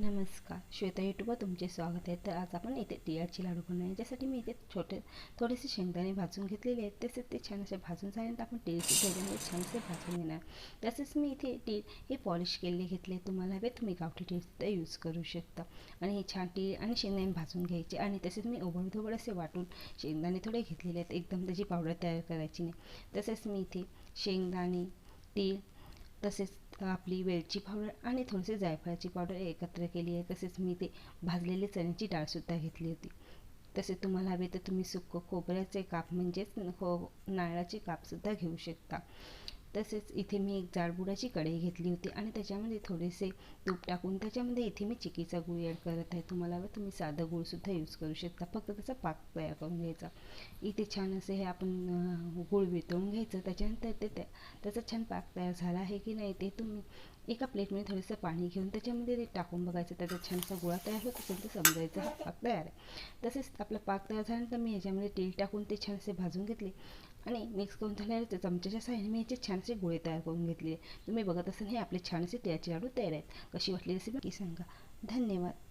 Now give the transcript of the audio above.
नमस्कार. श्वेता युट्यूबवर तुमचे स्वागत आहे. तर आज आपण इथे तिळाचे लाडू बनवणार आहे याच्यासाठी मी इथे छोटे थोडेसे शेंगदाणे भाजून घेतलेले आहेत. तसेच ते छान असे भाजून झाल्यानंतर आपण तीळ त्याच्यामध्ये छान असे भाजून घेणार. तसेच मी इथे तीळ हे पॉलिश केलेले घेतले तुम्हाला हवे तुम्ही गावठी तीळसुद्धा यूज करू शकता. आणि हे छान तीळ आणि शेंगदाणे भाजून घ्यायचे. आणि तसेच मी ओबडधोबड असे वाटून शेंगदाणे थोडे घेतलेले आहेत. एकदम त्याची पावडर तयार करायची नाही. तसेच मी इथे शेंगदाणे तीळ तसेच आपली वेलची पावडर आणि थोडीशी जायफळाची पावडर एकत्र केली आहे. तसेच मी ते भाजलेले चण्याची डाळसुद्धा घेतली होती. तसे तुम्हाला हवे तर तुम्ही सुकं खोबऱ्याचे काप म्हणजेच खो नारळाचे कापसुद्धा घेऊ शकता. तसेच इथे मी एक जाडबुडाची कढई घेतली होती आणि त्याच्यामध्ये थोडेसे तूप टाकून त्याच्यामध्ये इथे मी चिकीचा गूळ ॲड करत आहे. तुम्हाला हवं तुम्ही साधं गूळसुद्धा यूज करू शकता. फक्त त्याचा पाक तयार करून घ्यायचा. इथे छान असे हे आपण गूळ वितळून घ्यायचं. त्याच्यानंतर ते त्या त्याचा छान पाक तयार झाला आहे की नाही ते तुम्ही एका प्लेटमध्ये थोडंसं पाणी घेऊन त्याच्यामध्ये ते टाकून बघायचं. त्याचा छानसा गोळा तयार होत असेल तर समजायचं हा पाक तयार आहे. तसेच आपला पाक तयार झाल्यानंतर मी ह्याच्यामध्ये तेल टाकून ते छानसे भाजून घेतले आणि मिक्स करून झाल्यानंतर चमच्याच्या साह्याने मी याचे छानसे गोळे तयार करून घेतले. तुम्ही बघत असाल हे आपले छानसे त्याचे लाडू तयार आहेत. कशी वाटली रेसिपी की सांगा. धन्यवाद.